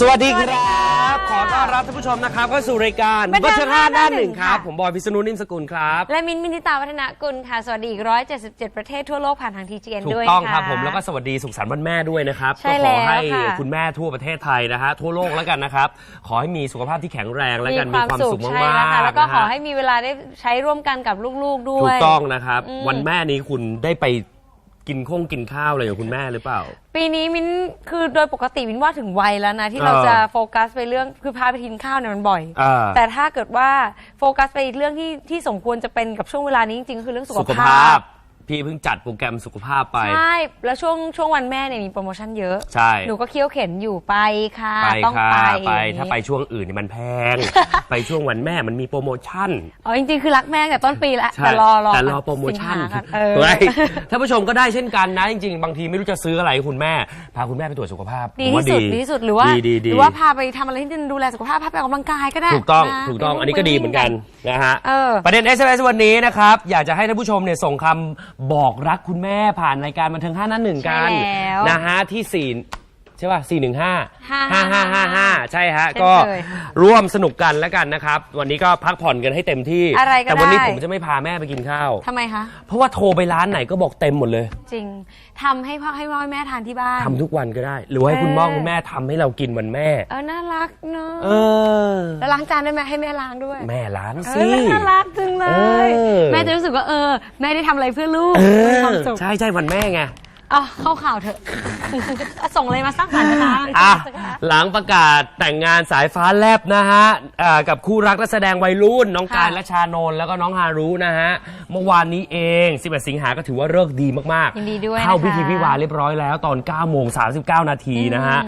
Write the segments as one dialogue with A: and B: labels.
A: สวัสดีครับ ขอต้อนรับท่านผู้ชมนะครับเข้าสู่รายการ
B: บันเทิง
A: บันเทิงห้าหน้าหนึ่ง
B: หน้าหนึ่ง
A: ครับ
B: ค่ะ
A: ผมบอยพิษณุนิ่มสกุลครับ
B: และมินท์มินิตาวัฒนกุลค่ะ สวัสดีอีก 177 ประเทศทั่วโลกผ่านทาง TGN
A: ถูก
B: ด้วย
A: ต้องครับะ ผมแล้วก็สวัสดีสุขสันต์วันแม่ด้วยนะครับ
B: ใช่
A: ก็ขอให้
B: แล้วค่ะ
A: คุณแม่ทั่วประเทศไทยนะฮะทั่วโลกแล้วกันนะครับ ขอให้มีสุขภาพที่แข็งแรงแล้วกันมีความสุข
B: ใช่
A: มาก
B: แล้วค่ะ
A: ๆ
B: แล้วก็
A: นะ
B: ขอ
A: ฮะ
B: ให้มีเวลาได้ใช้ร่วมกันกับลูกๆด้ว
A: ถู
B: ย
A: กต้องนะครับ
B: อืม
A: วันแม่นี้คุณได้ไป กินข้งกินข้าวอะไรกับคุณแม่หรือเปล่า
B: ปีนี้มินคือโดยปกติมินว่าถึงวัยแล้วนะ ที่
A: เออ
B: เราจะโฟกัสไปเรื่องคือพาไปกินข้าวเนี่ยมันบ่อย
A: อ่า
B: แต่ถ้าเกิดว่าโฟกัสไปเรื่องที่ที่สมควรจะเป็นกับช่วงเวลานี้จริงๆก็คือเรื่องสุ
A: สุ
B: ข
A: ข
B: ภา
A: ภา
B: พ
A: พพี่เพิ่งจัดโปรแกรมสุขภาพไป
B: ใช่ แล้วช่วงช่วงวันแม่เนี่ยมีโปรโมชั่นเยอะ
A: ใช่
B: หนูก็เคี้ยวเข็นอยู่ไปค่ะ
A: ไป
B: ต้อง
A: ค่ะ
B: ไป
A: ไป
B: อย่งนี้
A: ถ้าไปช่วงอื่นนี่มันแพง ไปช่วงวันแม่มันมีโปรโมชั่น
B: อ๋อ จริงๆ คือรักแม่ตั้งแต่ต้นปีแล้ว
A: ใช่
B: แต่รอรอ
A: แต่รอโปรโมชั่น
B: สิงหาค่ะเออ
A: เฮ้ยท่านผู้ชมก็ได้เช่นกันนะ จริงๆ บางทีไม่รู้จะซื้ออะไรให้คุณแม่ พาคุณแม่ไปตรวจสุขภาพ
B: ดี
A: ผมว่า
B: ที่สุดดีที่สุดหรือว่า
A: ดีดีดี
B: หรือว่าพาไปทำอะไรที่ดูแลสุขภาพพาไปออกกำลังกายก็ได้
A: ถูกต้อง
B: นะ
A: ถูกต้อง
B: ไป
A: อันนี้ก็ดีเหมือนกันนะฮะ
B: เออ
A: ประเด็น SMS วันนี้นะครับอยากจะให้ท่านผู้ชมเนี่ยส่งคำบอกรักคุณแม่ผ่านรายการบันเทิงห้านั้นหนึ่งกัน
B: ใช่แล้ว
A: นะฮะที่สี่ ใช่ป่ะสี่หนึ่งห้า
B: ห้า
A: ห้าห้าห้าห้าใช่ฮะ
B: เช่น
A: ก็
B: เคย
A: ร่วมสนุกกันแล้วกันนะครับ วันนี้ก็พักผ่อนกันให้เต็มที่
B: อะไรก็
A: แต่วันนี้
B: ได้
A: ผมจะไม่พาแม่ไปกินข้าว
B: ทำไมคะ
A: เพราะว่าโทรไปร้านไหนก็บอกเต็มหมดเลย
B: จริงทำให้พ่อให้พ่อให้แม่ทานที่บ้าน
A: ทำทุกวันก็ได้ หรือว่าให้คุณ
B: เออ
A: พ่อคุณแม่ทำให้เรากินวันแม่
B: เออ น่ารักเนาะ
A: เออ
B: แล้วล้างจานด้วยไหมให้แม่ล้างด้วย
A: แม่ร้าน
B: เอ
A: สิ
B: อน่ารักจังเล
A: เอยอ
B: แม่จะรู้สึกว่าเออ แม่ได้ทำอะไรเพื่อลูก
A: เอ
B: มี
A: อ
B: ความสุข
A: ใช่ใช่วันแม่ไง
B: เอ๋อเข้าข่าวเถอะ ส่งอะไรมาสร้างสรรค์นะคะ
A: อะหลังประกาศแต่งงานสายฟ้าแลบนะฮะอ่ากับคู่รักและแสดงวัยรุ่น น้องกายและชานนท์แล้วก็น้องฮารุนะฮะ เมื่อวานนี้เอง 11 สิงหาก็ถือว่าเลิกษ์ดีมาก
B: ยินดีด้วย
A: เข้า
B: นะคะ
A: พิธีวิวาห์เรียบร้อยแล้วตอน9โมง39 นาทีนะฮะ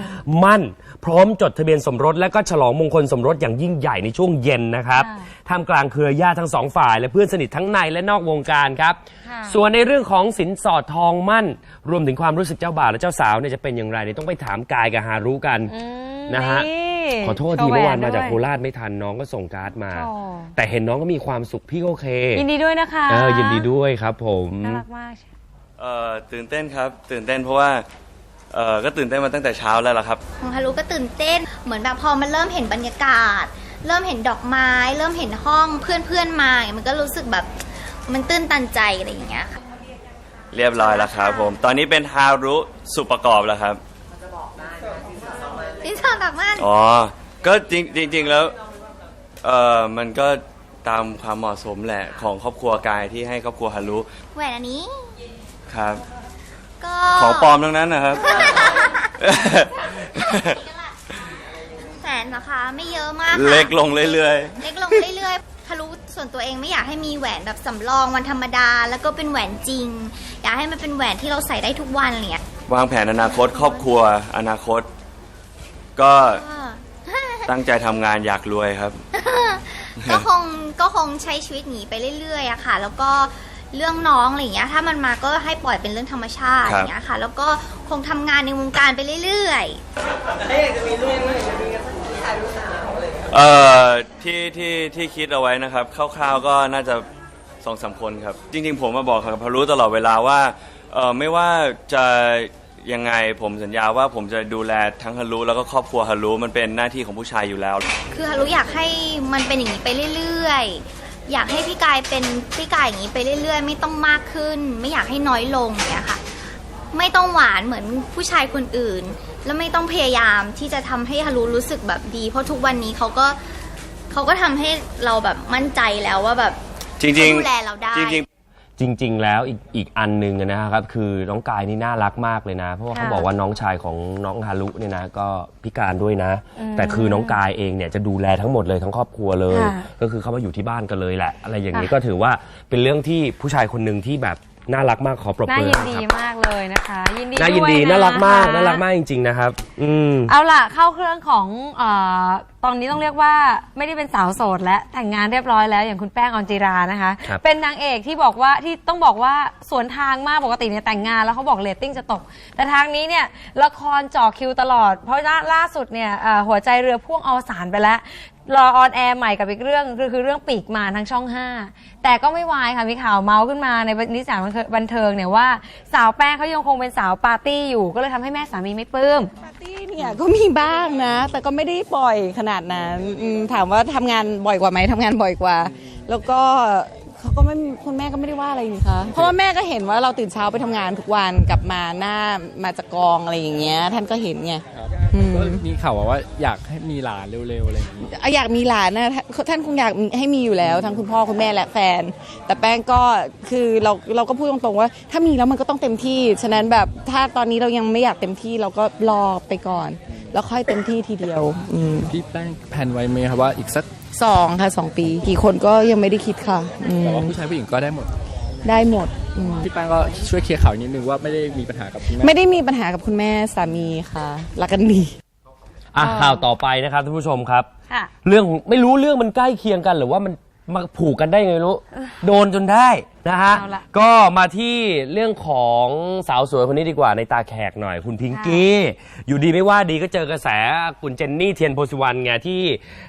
A: มั่น พร้อมจดทะเบียนสมรสและก็ฉลองมงคลสมรสอย่างยิ่งใหญ่ในช่วงเย็นนะครับ
B: ค่ะ
A: ท่ามกลางเครือญาติทั้งสองฝ่าย และเพื่อนสนิททั้งในและนอกวงการครับ
B: ค่ะ
A: ส่วนในเรื่องของสินสอดทองมั่น รวมถึงความรู้สึกเจ้าบ่าวและเจ้าสาวเนี่ยจะเป็นอย่างไรเนี่ยต้องไปถามกายกับฮารุกัน
B: อืม
A: นะฮะขอโทษที
B: โช
A: เมื่อวานมาจาก
B: ด้ย
A: โคราชไม่ทันน้องก็ส่งการ์ดมา
B: โอ้
A: แต่เห็นน้องก็มีความสุขพี่ก็โอเค
B: ยินดีด้วยนะคะ
A: เออยินดีด้วยครับผม
B: น่ารักมาก
C: เอ่อตื่นเต้นครับ ตื่นเต้นเพราะว่า เอ่อก็ตื่นเต้นมาตั้งแต่เช้าแล้วล่ะครับ
D: ของฮารุก็ตื่นเต้น เหมือนแบบพอมันเริ่มเห็นบรรยากาศ เริ่มเห็นดอกไม้ เริ่มเห็นห้องเพื่อนๆมาอย่างเงี้ยมันก็รู้สึกแบบมันตื้นตันใจอะไรอย่างเงี้ยค่ะ
C: เรียบร้อยแล้วครับผม ตอนนี้เป็นฮารุสุประกอบแล้วครับ
D: ดินสอดอกมัน
C: อ๋อ ก็จริงจริงๆแล้วเอ่อมันก็ตามความเหมาะสมแหละของครอบครัวกายที่ให้ครอบครัวฮารุ
D: แหวนอันนี้
C: ครับ
D: ก็
C: ของปลอมทั้งนั้นนะครับ
D: แหวนนะคะไม่เยอะมากค่ะ
C: เล็กลงเรื่อย
D: เล็กลงเรื่อยๆฮารุส่วนตัวเองไม่อยากให้มีแหวนแบบสำรองวันธรรมดา แล้วก็เป็นแหวนจริง อยากให้มันเป็นแหวนที่เราใส่ได้ทุกวันอะไรเงี้ย
C: ๆวางแผนอนาคตครอบครัว อนาคตก็
D: ก็
C: ตั้งใจทำงานอยากรวยครับ
D: ก็คงก็คงใช้ชีวิตหนีไปเรื่อยๆอะค่ะ แล้วก็ เรื่องน้องอะไรอย่างเงี้ยถ้ามันมาก็ให้ปล่อยเป็นเรื่องธรรมชาติ
C: ค
D: อ
C: รับ
D: ย่างเงี้ยค่ะ แล้วก็คงทำงานในวงการไปเรื่อย
C: เอ่อที่ที่ที่คิดเอาไว้นะครับคร่าวๆก็น่าจะสองสามคนครับ จริง ๆ ผมมาบอกกับพารุตลอดเวลาว่าเอ่อไม่ว่าจะยังไงผมสัญญาว่าผมจะดูแลทั้งฮารุแล้วก็ครอบครัวฮารุมันเป็นหน้าที่ของผู้ชายอยู่แล้ว
D: ๆ คือฮารุอยากให้มันเป็นอย่างนี้ไปเรื่อยๆ อยากให้พี่กายเป็นพี่กายอย่างนี้ไปเรื่อย ๆ ไม่ต้องมากขึ้น ไม่อยากให้น้อยลงอย่างเงี้ยค่ะ ไม่ต้องหวานเหมือนผู้ชายคนอื่น แล้วไม่ต้องพยายามที่จะทำให้ฮารุรู้สึกแบบดี เพราะทุกวันนี้เขาก็เขาก็ทำให้เราแบบมั่นใจแล้วว่าแบบ
C: จริง
D: เขาดูแลเราได้
C: จริงๆ
A: จริง ๆ แล้วอีกอีกอันหนึ่งนะครับคือน้องกายนี่น่ารักมากเลยนะ เพราะว่าเขา
B: ค่ะ
A: บอกว่าน้องชายของน้องฮารุเนี่ยนะก็พิการด้วยนะ
B: อืม
A: แต่คือน้องกายเองเนี่ยจะดูแลทั้งหมดเลยทั้งครอบครัวเลย
B: ค่ะ
A: ก็คือเขามาอยู่ที่บ้านกันเลยแหละ อะไรอย่างนี้
B: ค่ะ
A: ก็ถือว่าเป็นเรื่องที่ผู้ชายคนหนึ่งที่แบบ น่ารักมากขอปรบ
B: น่า
A: มือ
B: ยิน
A: นะ
B: ดี
A: ครับ
B: มากเลยนะคะ ยินดี
A: น่ายินดี
B: ด้วยะ
A: น่ารักมาก
B: คะ
A: น่ารักมากจริง ๆ นะครับ อืม
B: เอาล่ะเข้าเครื่องของเออตอนนี้ต้องเรียกว่าไม่ได้เป็นสาวโสดและแต่งงานเรียบร้อยแล้วอย่างคุณแป้งออนจิรานะคะ
A: ครับ
B: เป็นนางเอกที่บอกว่าที่ต้องบอกว่าสวนทางมากปกติเนี่ยแต่งงานแล้วเขาบอกเรตติ้งจะตก แต่ทางนี้เนี่ยละครจ่อคิวตลอด เพราะล่าล่าสุดเนี่ยเอ่อหัวใจเรือพ่วงอวสานไปแล้ว รอออนแอร์ใหม่กับอีกเรื่องคือคือเรื่องปีกมารทางช่อง 5 แต่ก็ไม่วายค่ะ มีข่าวเมาส์ขึ้นมาในนิสสานบันเทิงเนี่ยว่าสาวแป้งเขายังคงเป็นสาวปาร์ตี้อยู่ ก็เลยทำให้แม่สามีไม่ปลื้ม
E: ปาร์ตี้เนี่ยก็มีบ้างนะ แต่ก็ไม่ได้บ่อยขนาดนั้นอืมถามว่าทำงานบ่อยกว่าไหมทำงานบ่อยกว่า แล้วก็ เขาก็ไม่คุณแม่ก็ไม่ได้ว่าอะไรนี่คะเพราะว่าแม่ก็เห็นว่าเราตื่นเช้าไปทำงานทุกวันกลับมาหน้ามาจากกองอะไรอย่างเงี้ย ท่านก็เห็นไง อืม
F: ก็มีข่าวว่าอยากให้มีหลานเร็วๆอะไรอย่างนี้
E: อยากมีหลานนะท่านท่านคงอยากให้มีอยู่แล้วทั้งคุณพ่อคุณแม่และแฟน แต่แป้งก็คือเราเราก็พูดตรงๆว่า ถ้ามีแล้วมันก็ต้องเต็มที่ ฉะนั้นแบบถ้าตอนนี้เรายังไม่อยากเต็มที่เราก็รอไปก่อน แล้วค่อยเต็มที่ทีเดียวอืม
F: พี่แป้งแผนไว้ไหมครับว่าอีกสัก
E: สองค่ะสองปี กี่คนก็ยังไม่ได้คิดค่ะอืม
F: แต่ว่าผู้ชายผู้หญิงก็ได้หมด
E: ได้หมดอืม
F: พี่แป้งก็ช่วยเคลียร์ข่าวนิดนึงว่าไม่ได้มีปัญหากับคุณแม่
E: ไม่ได้มีปัญหากับคุณแม่สามีค่ะรักกันดี
A: อะข่าวต่อไปนะครับท่านผู้ชมครับ
B: ค่ะ
A: เรื่องของไม่รู้เรื่องมันใกล้เคียงกันหรือว่ามัน มาผูกกันได้ไงไม่รู้ โดนจนได้นะฮะ
B: เอาล่ะ
A: ก็มาที่เรื่องของสาวสวยคนนี้ดีกว่าในตาแขกหน่อย คุณพิงกี้ อยู่ดีไม่ว่าดีก็เจอกระแสคุณเจนนี่เทียนโพสิวันไงที่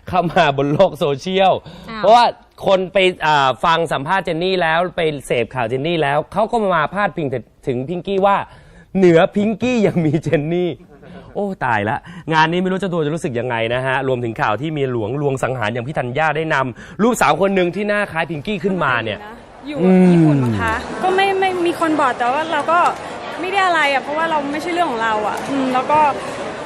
A: เข้ามาบนโลกโซเชียล
B: อ้าว
A: เพราะว่าคนไปอ่าฟังสัมภาษณ์เจนนี่แล้วไปเสพข่าวเจนนี่แล้วเขาก็มาพาดพิงถึงพิงกี้ว่า เหนือพิงกี้ยังมีเจนนี่ โอ้ตายละ งานนี้ไม่รู้เจ้าตัวจะรู้สึกยังไงนะฮะ รวมถึงข่าวที่เมียหลวงลวงสังหารอย่างพี่ธัญญาได้นำรูปสาวคนหนึ่งที่หน้าคล้ายพิงกี้ขึ้นมาเนี่ย
G: อยู่ญี่ปุ่นมั้งคะก็ไม่ไม่มีคนบอกแต่ว่าเราก็ไม่ได้อะไรอะเพราะว่าเราไม่ใช่เรื่องของเราอะอืมแล้วก็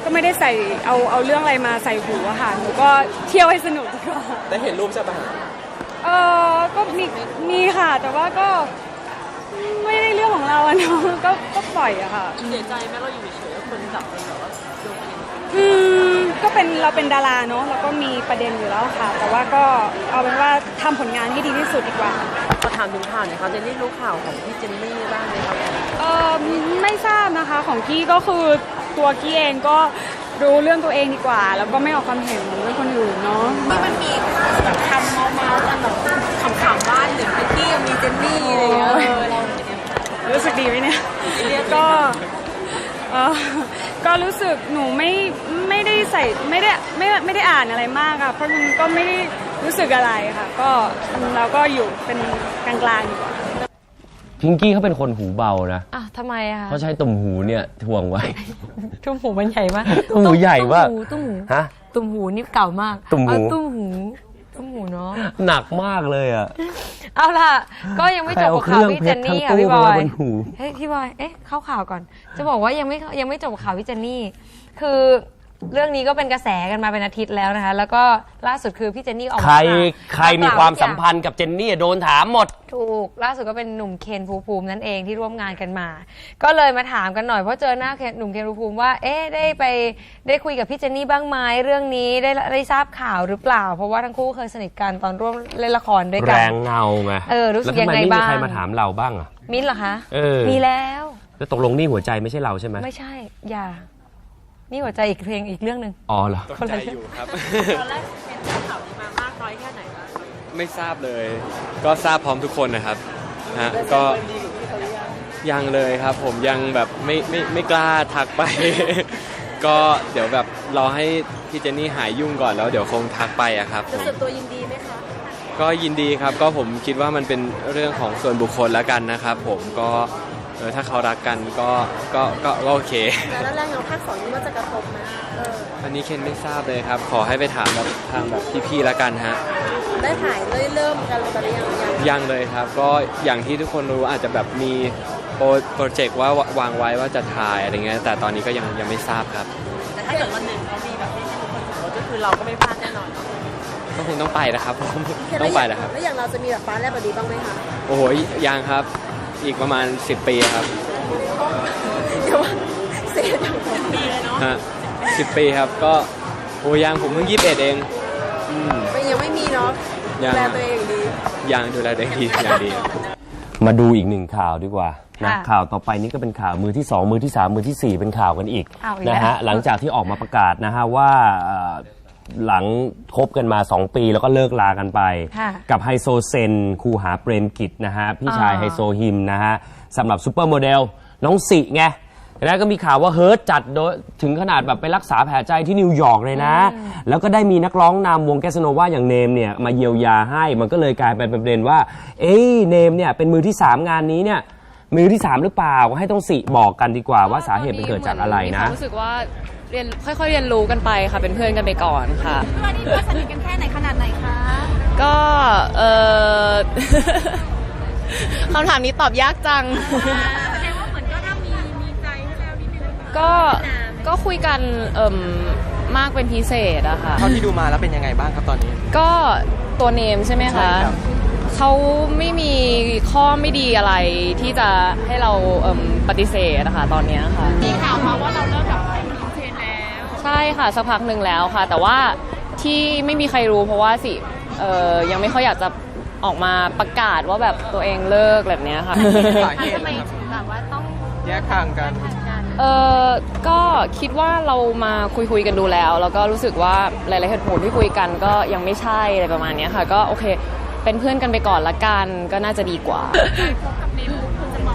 G: ก็ไม่ได้ใส่เอาเอาเรื่องอะไรมาใส่หูอะค่ะหนูก็เที่ยวให้สนุกดีกว่า
F: ได้เห็นรูปใช่ปะ
G: เออก็มีมีค่ะ แต่ว่าก็ไม่ได้เรื่องของเราอะเนาะก็ก็ปล่อยอะค่ะ เสียใจไหมเราอยู่เฉยๆคนจับเป็นแบบว่าอืมก็ เป็นเราเป็นดาราเนาะแล้วก็มีประเด็นอยู่แล้วค่ะ แต่ว่าก็เอาเป็นว่าทำผลงานให้ดีที่สุดดีกว่า
H: ขอถามถึงข่าวหน่อยครับเจนนี่รู้ข่าวของพี่เจนนี่บ้างไหมครับ
G: เออไม่ทราบนะคะของกี้ก็คือตัวกี้เองก็รู้เรื่องตัวเองดีกว่า แล้วก็ไม่ออกความเห็นเหมือนเรื่องคนอื่นเนาะ
H: ที่มันมีแบบคำเมาเมาๆกันแบบขำๆบ้านหรือเป็นกี้ยังมีเจนนี่อะไรอย่างเงี้ยเออเรา
G: รู้สึกดีไหมเนี่ยก็เออ ก็รู้สึกหนูไม่ไม่ได้ใส่ไม่ได้ไม่ไม่ได้อ่านอะไรมากอะเพราะมันก็ไม่ได้รู้สึกอะไรค่ะ ก็เราก็อยู่เป็นกลางๆดีกว่า
A: พิงกี้เขาเป็นคนหูเบานะ
B: อะทำไมอะคะ
A: เขาใช้ตุ่มหูเนี่ยถ่วงไว้
B: ตุ้มหูมันใหญ่มาก
A: ตุ่มหูใหญ่มาก
B: ตุ้มหู
A: ฮะ
B: ตุ้มหูนี่เก่ามาก
A: ตุ่มหู
B: เอาตุ้มหู ตุ้มหูเนาะ
A: หนักมากเลยอะ
B: เอาล่ะ ก็ยังไม่จบกับข่าวพี่เจนนี่
A: ใครเอา
B: ค่ะ
A: เครื่
B: พี่
A: อง
B: บอย
A: เพชรทั้งตู้มาไว้บนหู
B: เฮ้ยพี่บอยเอ๊ะเข้าข่าวก่อน จะบอกว่ายังไม่ยังไม่จบกับข่าวพี่เจนนี่ คือ เรื่องนี้ก็เป็นกระแสกันมาเป็นอาทิตย์แล้วนะคะ แล้วก็ล่าสุดคือพี่เจนนี่ออกมา
A: ใคร
B: กล่าว
A: ใครมีความสัมพันธ์กับเจนนี่โดนถามหมด
B: ถูก ล่าสุดก็เป็นหนุ่มเคนภูมิภูมินั่นเองที่ร่วมงานกันมา ก็เลยมาถามกันหน่อยเพราะเจอหน้าเคนหนุ่มเคนภูมิภูมิว่า เอ๊ะได้ไปได้คุยกับพี่เจนนี่บ้างไหมเรื่องนี้ได้ได้ทราบข่าวหรือเปล่า เพราะว่าทั้งคู่เคยสนิทกันตอนร่วมเล่นละครด้วยกั
A: แร
B: น
A: งเงาไง
B: เออรู้สึก
A: แล้วทำไม
B: ยังไง
A: ไม่มี
B: บ้าง
A: ใครมาถามเราบ้างอะ
B: มิ้นท์เหรอคะ
A: เออ
B: มีแล้ว
A: แล้วตกลงนี่หัวใจไม่ใช่เราใช่ไหม
B: ไม่ใช่อย่า นี่หัวใจอีกเพลงอีกเรื่องหนึ่ง
A: อ๋อเหรอ
F: ตกใจอยู่ครับ
H: ตอนแรกเป็นข่าวนี้มามากน้อยแค่ไหนบ้าง
F: ไม่ทราบเลย ก็ทราบพร้อมทุกคนนะครับฮะก็ยังเลยครับ ผมยังแบบไม่ไม่ไม่กล้าทักไป ก็เดี๋ยวแบบรอให้พี่เจนนี่หายยุ่งก่อนแล้วเดี๋ยวคงทักไปอะครับผม
H: ส่วนตัวยินดีไหมคะ
F: ก็ยินดีครับก็ผมคิดว่ามันเป็นเรื่องของส่วนบุคคลแล้วกันนะครับ ผมก็ เออถ้าเขารักกันก็ก็ก็ก็โอเค
H: แล้วแรกๆเราภาคสองนี้มันจะกระทบนะเออ
F: อันนี้เคนไม่ทราบเลยครับ ขอให้ไปถามแบบทางแบบพี่ๆแล้วกันฮะ
H: ได้ถ่ายได้เริ่มกันตอนนี้ยังยัง
F: ยังเลยครับ ก็อย่างที่ทุกคนรู้อาจจะแบบมีโปรโปรเจกต์ว่าวางไว้ว่าจะถ่ายอะไรเงี้ยแต่ตอนนี้ก็ยังยังไม่ทราบครับ
H: แต่ถ้าเกิดวันหนึ่งเขามีแบบที่ทุกคนสมมติก็คือเราก็ไม่พลาดแน่นอน
F: ก็คงต้องไปนะครับผมต้องไปนะครับ
H: แล้วอย่างเราจะมีแบบฟ้าแลบแบบนี้บ้างไหมคะ
F: โอ้โหยังครับ อีกประมาณ 10 ปีครับ
H: เดี๋ยวว่าเสียดายปีเลยเนาะ
F: ฮะสิปีครับก็โอ้ยังผมเพิ่งยี่สิบเอ็ดเองอืม
H: ไม่ยังไม่มีเนาะ
F: ยัง
H: ดูแลตัวเองดี
F: ยังดูแลตัวเองดีอย่างดี
A: มาดูอีกหนึ่งข่าวดีกว่านะ
B: ค่ะ
A: ข่าวต่อไปนี้ก็เป็นข่าวมือที่ 2 มือที่ 3 มือทีสี่ 4 เป็นข่าวกันอีก
B: เอาอีกแล้ว
A: นะฮะหลังจากที่ออกมาประกาศนะฮะว่าเอ่อ หลังคบกันมา 2 ปีแล้วก็เลิกลากันไป
B: ค่ะ
A: กับไฮโซเซนคูหาเปรมกิจนะฮะ พี่ชาย
B: อ่า
A: ไฮโซฮิมนะฮะสำหรับซูเปอร์โมเดล น้องสิไงแล้วก็มีข่าวว่าเฮิร์ตจัดโดยถึงขนาดแบบไปรักษาแผลใจที่นิวยอร์กเลยนะ แล้วก็ได้มีนักร้องนำวงแกสโนวาอย่างเนมเนี่ยมาเยียวยาให้มันก็เลยกลายเป็นประเด็นว่า เอ้ยเนมเนี่ยเป็นมือที่3งานนี้เนี่ยมือที่3หรือเปล่าให้ต้องสิบอกกันดีกว่าว่าสาเหตุมันเกิดจากอะไรนะ
I: มีความรู้สึกว่า เรียนค่อยๆ เรียนรู้กันไปค่ะเป็นเพื่อนกันไปก่อนค่ะ
J: ตอนนี้เราสนิทกันแค่ไหนขนาดไหนคะ
I: ก็เออ คำถามนี้ตอบยากจัง
J: แสดงว่าเหมือนก็เริ่มมีมีใจให้แล้วนิดนึง
I: ก็ก็คุยกันเอ่มมากเป็นพิเศษอะค่ะ
K: เท่าที่ดูมาแล้วเป็นยังไงบ้างครับตอนนี้
I: ก็ตัวเนมใช่ไหม
K: ใช่
I: คะ
K: ครับ
I: เขาไม่มีข้อไม่ดีอะไรที่จะให้เราเอิ่มปฏิเสธนะคะตอนเนี้ยค่ะ
J: มีข่าวมาว่าเราเลิกกับ
I: ช่ค่ะสักพักหนึ่งแล้วค่ะ แต่ว่าที่ไม่มีใครรู้เพราะว่าสิเอ่อยังไม่ค่อยอยากจะออกมาประกาศว่าแบบตัวเองเลิกแบบเนี้ยค่ะ
K: สาเหตุ
H: ทำไมถึงแบบว่าต้อง
K: แยกทางกัน
I: เออก็คิดว่าเรามาคุยคุยๆกันดูแล้ว แล้วก็รู้สึกว่าหลายๆเหตุผลที่คุยกันก็ยังไม่ใช่อะไรประมาณเนี้ยค่ะ ก็โอเค เป็นเพื่อนกันไปก่อนละกันก็น่าจะดีกว่า
J: คบกับเนมทุกคนจะมอ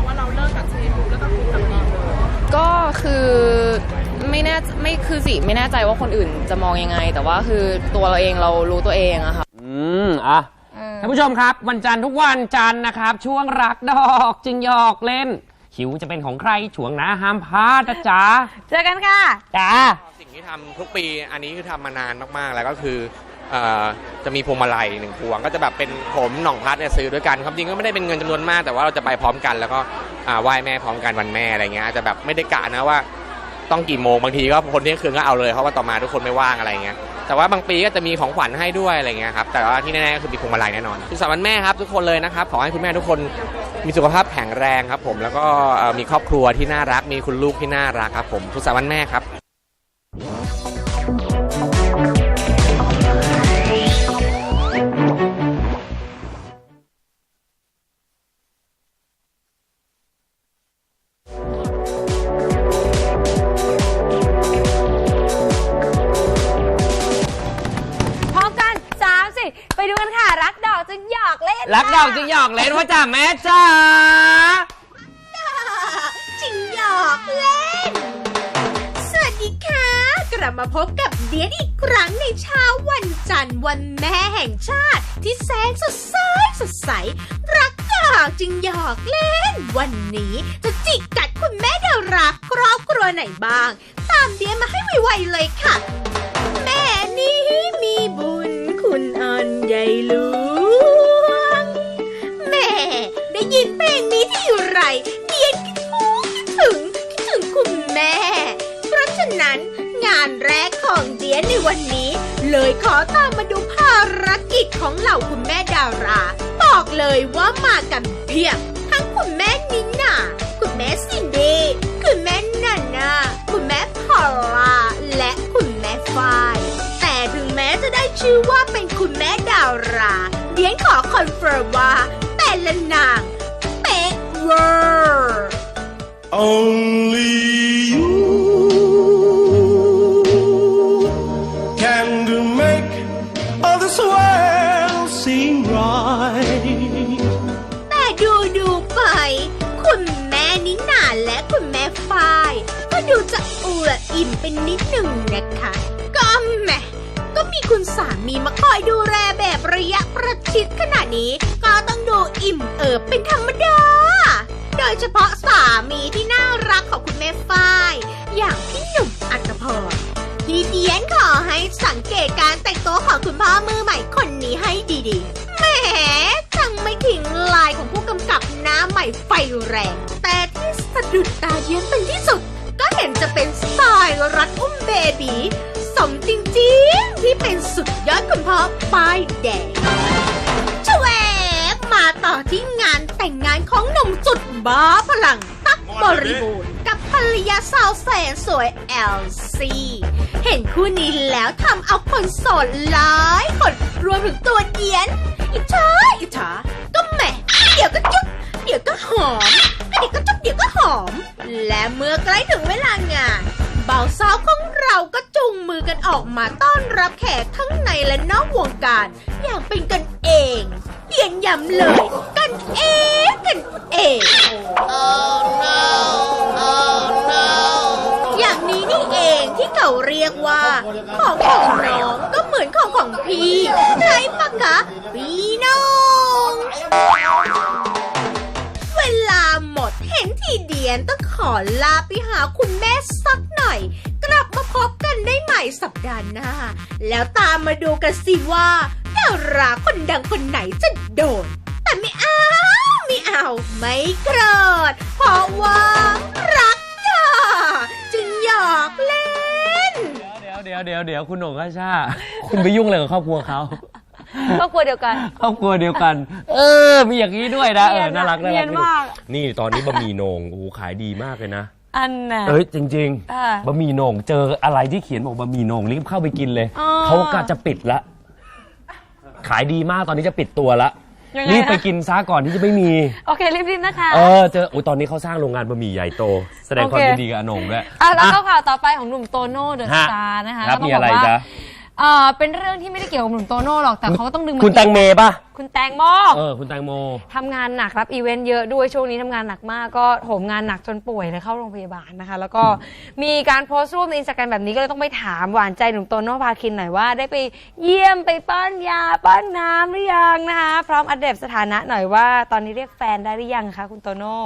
J: งว่าเราเลิกกับเทนปุ๊บแล้วก็คบกับเนมเลย
I: ก็คือไม่แน่ไม่คือสิไม่แน่ใจว่าคนอื่นจะมองยังไง แต่ว่าคือตัวเราเองเรารู้ตัวเองอะค่ะ
A: อืมอะท่านผู้ชมครับ วันจันทร์ทุกวันจันทร์นะครับ ช่วงรักดอกจึงหยอกเล่นคิวจะเป็นของใครช่วงหน้าห้ามพลาดนะจ๊ะ
B: เจอกันค่ะ
A: จ้า
L: สิ่งที่ทำทุกปีอันนี้คือทำมานานมากๆ แล้วก็คือเอ่อจะมีพวงมาลัยหนึ่งพวงก็จะแบบเป็นผมหน่องพัดเนี่ยซื้อด้วยกันความจริงก็ไม่ได้เป็นเงินจำนวนมากแต่ว่าเราจะไปพร้อมกัน แล้วก็อ่าไหว้แม่พร้อมกันวันแม่อะไรเงี้ยอาจจะแบบไม่ได้กะนะว่า ต้องกี่โมงบางทีก็คนเที่ยงคืนก็เอาเลยเพราะว่าต่อมาทุกคนไม่ว่างอะไรเงี้ยแต่ว่าบางปีก็จะมีของขวัญให้ด้วยอะไรเงี้ยครับแต่ว่าที่แน่ๆก็คือมีพวงมาลัยแน่นอนสุขสันต์วันแม่ครับทุกคนเลยนะครับขอให้คุณแม่ทุกคนมีสุขภาพแข็งแรงครับผมแล้วก็มีครอบครัวที่น่ารักมีคุณลูกที่น่ารักครับผมทุกสันต์วันแม่ค
A: รั
J: บ อกเล่น วันนี้จะจิกกัดคุณแม่ดาราครอบครัวไหนบ้าง ตามเดียมาให้ไวๆเลยค่ะ แม่นี้มีบุญคุณอันใหญ่หลวง แม่ได้ยินเพลงนี้ที่อยู่ไรเดียนคิดถึงคิดถึงคิดถึงคุณแม่ เพราะฉะนั้นงานแรกของเดียในวันนี้ เลยขอตามมาดูภารกิจของเหล่าคุณแม่ดารา บอกเลยว่ามากันเพียบ คุณแม่นิน่าคุณแม่ซินดี้คุณแม่นาน่าคุณแม่พอลล่าและคุณแม่ฝ้ายแต่ถึงแม้จะได้ชื่อว่าเป็นคุณแม่ดาราเดียนขอคอนเฟิร์มว่าแต่ละนางเป๊ะเวอร์ oh นนิดหนึ่งนะคะ ก็แหมก็มีคุณสามีมาคอยดูแลแบบระยะประชิดขนาดนี้ ก็ต้องดูอิ่มเอิบเป็นธรรมดา โดยเฉพาะสามีที่น่ารักของคุณแม่ฝ้าย อย่างพี่หนุ่มอัตพรพี่เดียนขอให้สังเกตการแต่งตัวของคุณพ่อมือใหม่คน ป้ายแดงชวบมาต่อที่งานแต่งงานของหนุ่มสุดบ้าพลัง ตั๊กบริบูรณ์กับภรรยาสาวแสนสวยแอลซีเห็นคู่นี้แล้วทำเอาคนโสดหลายคนรวมถึงตัวเดียนอิจฉาอิจฉาก็แหมเดี๋ยวก็จุ๊บเดี๋ยวก็หอมเดี๋ยวก็จุ๊บเดี๋ยวก็หอม และเมื่อใกล้ถึงเวลางาน เบาสาวของเราก็จุงมือกันออกมาต้อนรับแขกทั้งในและนอกวงการ อย่างเป็นกันเองเยียนยำเลย กันเองกันเอง oh no oh no อย่างนี้นี่เองที่เขาเรียกว่า ของของน้องก็เหมือนของของพี่ใช่ปะคะพี่น้อง็นทีเดียนต้องขอลาไปหาคุณแม่สักหน่อย กลับมาพบกันได้ใหม่สัปดาห์หน้า แล้วตามมาดูกันสิว่าดาราคนดังคนไหนจะโดน แต่ไม่เอาไม่เอาไม่โกรธเพราะว่ารักจ้าจึงหยอกเล่น
A: เดี๋ยวเดี๋ยวเดี๋ยวเดี๋ยวคุณโหน่งข้าชา คุณไปยุ่งอะไรกับครอบครัวเขา
B: ก็กลัวเดียวกัน
A: ครอบครัวเดียวกัน เออ มีอย่างนี้ด้วยนะเออ
B: เนียนอะ
A: น่ารักน่า
B: เนี
A: รั
B: ย
A: ก
B: นมาก
A: นี่ตอนนี้บะหมี่โหนงโอ้โหขายดีมากเลยนะ
B: อันน่ะ
A: เอ้ยจริง
B: อ่า
A: ๆบะหมี่โหนงเจออะไรที่เขียนบอกบะหมี่โหนงรีบเข้าไปกินเลย
B: อ๋อ
A: เขาก็จะปิดละ ขายดีมากตอนนี้จะปิดตัวละ
B: ยังไง
A: รีบไป
B: นะ
A: กินซะก่อนที่จะไม่มี
B: โอเครีบๆนะคะ
A: เออเจอโอ้ยตอนนี้เขาสร้างโรงงานบะหมี่ใหญ่โต แสดงความ
B: โอเค
A: ยินดีกับอาโหนงด้วย
B: อะแล้วก็
A: อะ
B: ข่าวต่อไปของหนุ่มโตโน่เดอะส
A: ฮะ
B: ตาร์นะคะ
A: ครับ
B: ก็ต้ง
A: มีอะไร
B: บกว่า
A: จ๊ะ
B: เออเป็นเรื่องที่ไม่ได้เกี่ยวกับหนุ่มโตโน่หรอกแต่เขาก็ต้องดึงมา
A: คุณแตงเมป่ะ
B: คุณแตงโม
A: เออ คุณแตงโม
B: ทำงานหนักรับอีเวนต์เยอะด้วยช่วงนี้ทำงานหนักมากก็โหมงานหนักจนป่วยเลยเข้าโรงพยาบาลนะคะ แล้วก็มีการโพสต์รูปในอินสตาแกรมแบบนี้ก็เลยต้องไปถามหวานใจหนุ่มโตโน่พาคินหน่อยว่า ได้ไปเยี่ยมไปป้อนยาป้อนน้ำหรือยังนะคะพร้อมอัปเดตสถานะหน่อยว่าตอนนี้เรียกแฟนได้หรือยังคะคุณโตโน่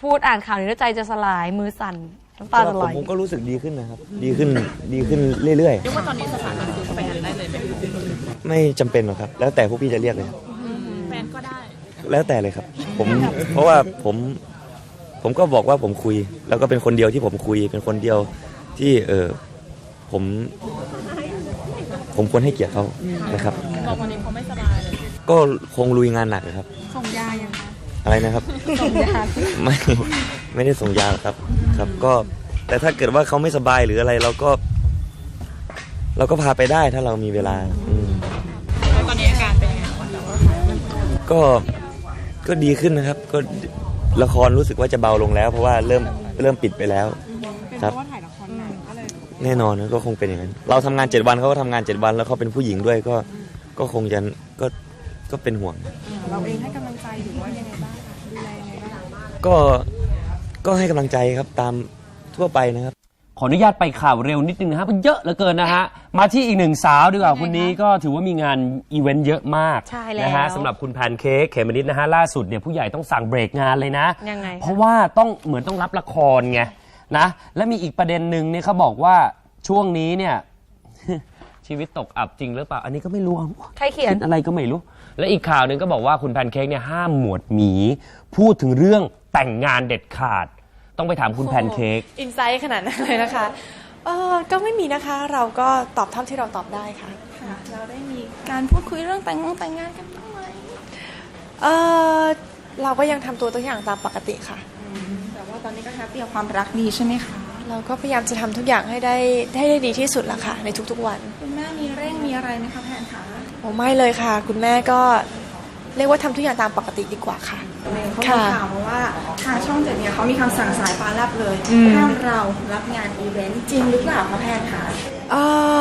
B: พูดอ่านข่าวนี้แล้วใจจะสลายมือสั่น น้ำตาจะไหล
M: ผมก็รู้สึกดีขึ้นนะครับ ดีขึ้นดีขึ้นเรื่อย
N: เรียกว่าตอนนี้สถานะคือแฟนได้เลยไหม
M: ๆไม่จำเป็นหรอกครับ แล้วแต่พวกพี่จะเรียกเลยครับ
N: แฟนก็ได้
M: แล้วแต่เลยครับ ผมเพราะว่าผมผมก็บอกว่าผมคุย แล้วก็เป็นคนเดียวที่ผมคุย เป็นคนเดียวที่เออผมผมควรให้เกียรติเขานะครับ
N: บอกวันนี้เขาไม่สบายเลย
M: ก็คงลุยงานหนักนะครับ
N: ส่งยายังคะ
M: อะไรนะครับ
N: ส่งยา
M: ไม่ไม่ได้ส่งยาหรอกครับ ครับ ก็ แต่ถ้าเกิดว่าเขาไม่สบายหรืออะไรเราก็ เราก็พาไปได้ถ้าเรามีเวลา อืม
N: แล้วตอนนี้อาการเป็นยังไงบ้าง
M: ก็ก็ดีขึ้นนะครับ ก็ละครรู้สึกว่าจะเบาลงแล้ว เพราะว่าเริ่มเริ่มปิดไปแล้วครับ
N: ถ่ายละครหนักก็เลย
M: แน่นอนนะก็คงเป็นอย่างนั้น เราทำงานเจ็ดวันเขาก็ทำงานเจ็ดวัน แล้วเขาเป็นผู้หญิงด้วยก็ ก็คงจะก็ก็เป็นห่วง
N: เราเองให้กำลังใจหรือว่ายังไง
M: ก็ก็ให้กำลังใจครับตามทั่วไปนะครับ
A: ขออนุญาตไปข่าวเร็วนิดนึงนะฮะมันเยอะเหลือเกินนะฮะ มาที่อีกหนึ่งสาวดีกว่าคนนี้ก็ถือว่ามีงานอีเวนต์เยอะมาก
B: ใช่แล้ว
A: นะฮะสำหรับคุณแพนเค้กเขมมะนิดนะฮะล่าสุดเนี่ยผู้ใหญ่ต้องสั่งเบรกงานเลยนะ
B: ยังไง
A: เพราะว่าต้องเหมือนต้องรับละครไงนะและมีอีกประเด็นหนึ่งเนี่ยเขาบอกว่าช่วงนี้เนี่ย ชีวิตตกอับจริงหรือเปล่า อันนี้ก็ไม่รู้
B: ใครเขียน
A: คิดอะไรก็ไม่รู้ และอีกข่าวหนึ่งก็บอกว่าคุณแพนเค้กเนี่ยห้ามหมวดหมี พูดถึงเรื่อง แต่งงานเด็ดขาด ต้องไปถามคุณแพนเค้ก
O: อินไซต์ขนาดนั้นเลยนะคะเออก็ไม่มีนะคะเราก็ตอบเท่าที่เราตอบได้ค่ะ
N: เราได้มีการพูดคุยเรื่องแต่งงานแต่งงานกันบ้างไหม
O: เออเราก็ยังทำตัวตัวอย่างตามปกติค่ะ
N: แต่ว่าตอนนี้ก็แฮปปี้กับความรักดีใช่ไหมคะ
O: เราก็พยายามจะทำทุกอย่างให้ได้ให้ได้ดีที่สุดละค่ะ ในทุกๆวัน
N: คุณแม่มีเร่งมีอะไรไหมคะแพนคะ
O: โอ้ไม่เลยค่ะ คุณแม่ก็ เรียกว่าทำทุกอย่างตามปกติดีกว่าค่ะ
N: เขามี
O: ค่ะ
N: ข่าวมาว่าทางช่องเจ็ดเนี่ยเขามีคำสั่งสายฟ้าแลบเลย
O: อืม
N: ห้ามเรารับงานอีเวนต์จริงหรือเปล่าคะแพนคะ
O: เอ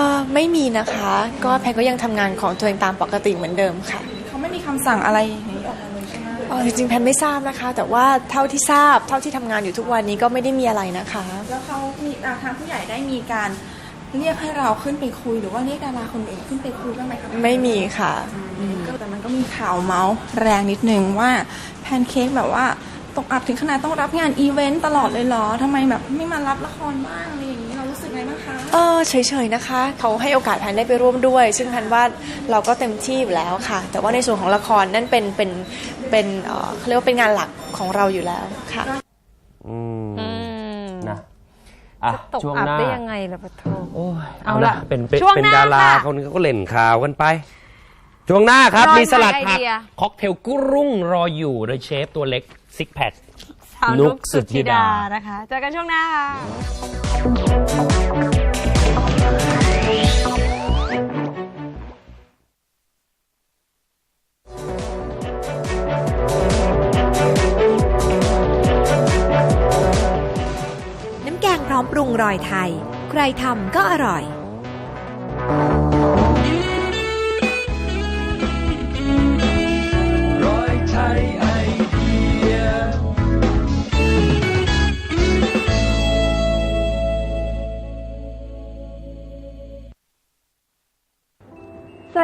O: อไม่มีนะคะ ก็แพนก็ยังทำงานของตัวเองตามปกติเหมือนเดิมค่ะ
N: เขาไม่มีคำสั่งอะไรอย่างนี้ออกมาเลยใช่ไหม
O: เออจริงๆแพนไม่ทราบนะคะ แต่ว่าเท่าที่ทราบเท่าที่ทำงานอยู่ทุกวันนี้ก็ไม่ได้มีอะไรนะคะ
N: แล้วเขามีอ่าทางผู้ใหญ่ได้มีการ เรียกให้เราขึ้นไปคุยหรือว่าเรียกดาราคนอื่นขึ้นไปคุยบ้างไหมคะ
O: ไม่มีค่ะ
N: ก็แต่มันก็มีข่าวเมาส์แรงนิดนึงว่าแพนเค้กแบบว่าตกอับถึงขนาดต้องรับงานอีเวนต์ตลอดเลยเหรอทำไมแบบไม่มารับละครบ้างอะไรอย่างนี้เรารู้สึกไงบ้างคะ
O: เออเฉยๆนะคะ เขาให้โอกาสแพนได้ไปร่วมด้วย ซึ่งแพนว่าเราก็เต็มที่อยู่แล้วค่ะ แต่ว่าในส่วนของละครนั่นเป็นเป็นเป็นเอ่อเขาเรียกว่าเป็นงานหลักของเราอยู่แล้วค่ะ
A: อืม
B: อืม
A: นะ อะ
B: ตก
A: ช่วง
B: อับ
A: หน้า
B: ได้ยังไงล่ะปะโท
A: โอ้ย
B: เอา
A: เอา
B: ล่ะ
A: ละเป็นเป็น
B: ช่วง
A: เป็น
B: หน้า
A: ดารา
B: ค่ะ
A: คนเขาก็เล่นข่าวกันไป ช่วงหน้าครับ
B: รอย
A: มีสลัด
B: ไอ
A: ผัก
B: เดีย
A: ค็อกเทลกุ้รุ่งรออยู่โดยเชฟตัวเล็กซิกแพค
B: สาว
A: นุ
B: นุ
A: ก
B: ก
A: สุ
B: สุ
A: ธิ
B: ธิ
A: ดา
B: ดานะคะ เจอกันช่วงหน้าค่ะ
P: ร้อมปรุงรอยไทย ใครทำก็อร่อย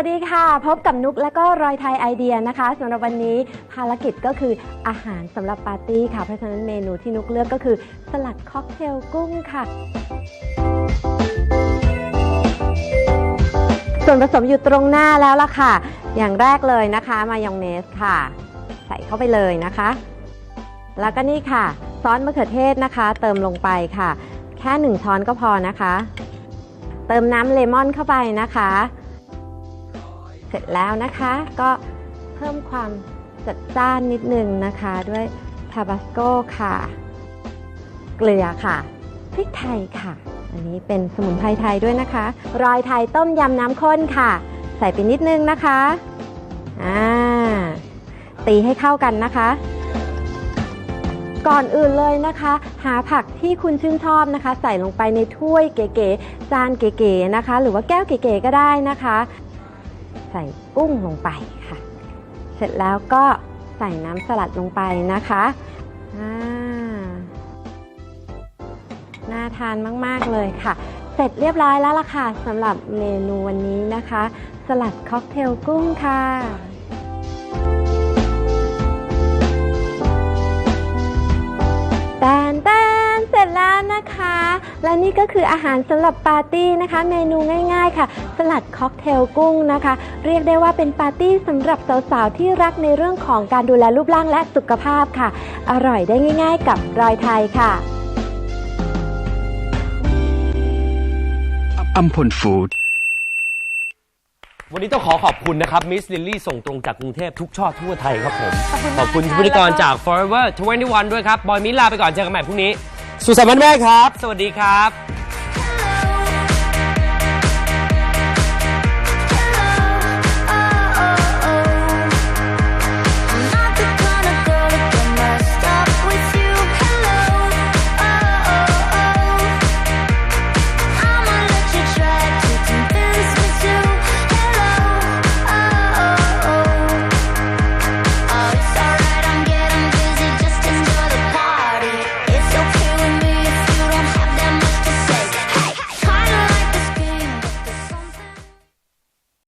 Q: วัสดีค่ะ พบกับนุกและก็รอยไทยไอเดียนะคะสำหรับวันนี้ภารกิจก็คืออาหารสำหรับปาร์ตี้ค่ะเพราะฉะนั้นเมนูที่นุกเลือกก็คือ สลัดค็อกเทลกุ้งค่ะ ส่วนผสมอยู่ตรงหน้าแล้วล่ะค่ะ อย่างแรกเลยนะคะมายองเนสค่ะ ใส่เข้าไปเลยนะคะ แล้วก็นี่ค่ะ ซอสมะเขือเทศนะคะ เติมลงไปค่ะ แค่หนึ่งช้อนก็พอนะคะ เติมน้ำเลมอนเข้าไปนะคะ เสร็จแล้วนะคะ ก็เพิ่มความจัดจ้านนิดนึงนะคะ ด้วยทาบาสโก้ค่ะ เกลือค่ะพริกไทยค่ะ อันนี้เป็นสมุนไพรไทยด้วยนะคะ รอยไทยต้มยำน้ำข้นค่ะ ใส่ไปนิดนึงนะคะอ่าตีให้เข้ากันนะคะ ก่อนอื่นเลยนะคะ หาผักที่คุณชื่นชอบนะคะ ใส่ลงไปในถ้วยเก๋ๆจานเก๋ๆนะคะ หรือว่าแก้วเก๋ๆก็ได้นะคะ ใส่กุ้งลงไปค่ะ เสร็จแล้วก็ใส่น้ำสลัดลงไปนะคะน่าทานมาก ๆ เลยค่ะ เสร็จเรียบร้อยแล้วล่ะค่ะสำหรับเมนูวันนี้นะคะ สลัดค็อกเทลกุ้งค่ะแตนแตนเสร็จแล้วนะคะ และนี่ก็คืออาหารสำหรับปาร์ตี้นะคะ เมนูง่าย ๆ ค่ะ สลัดค็อกเทลกุ้งนะคะ เรียกได้ว่าเป็นปาร์ตี้สำหรับสาวๆที่รักในเรื่องของการดูแลรูปร่างและสุขภาพค่ะ อร่อยได้ง่าย ๆ กับรอยไทยค่ะ
R: อัมพลฟู้ด
A: วันนี้ต้องขอขอบคุณนะครับมิสลิลลี่ส่งตรงจากกรุงเทพทุกช่อทั่วไทยครับผม
B: ขอบคุณมาก
A: ขอบคุณ
B: ค่ะ
A: พิธีกรจาก Forever 21 ด้วยครับ บอยมิลลาไปก่อนเจอกันใหม่พรุ่งนี้ สุขสันต์วันแม่ครับ สวัสดีครับ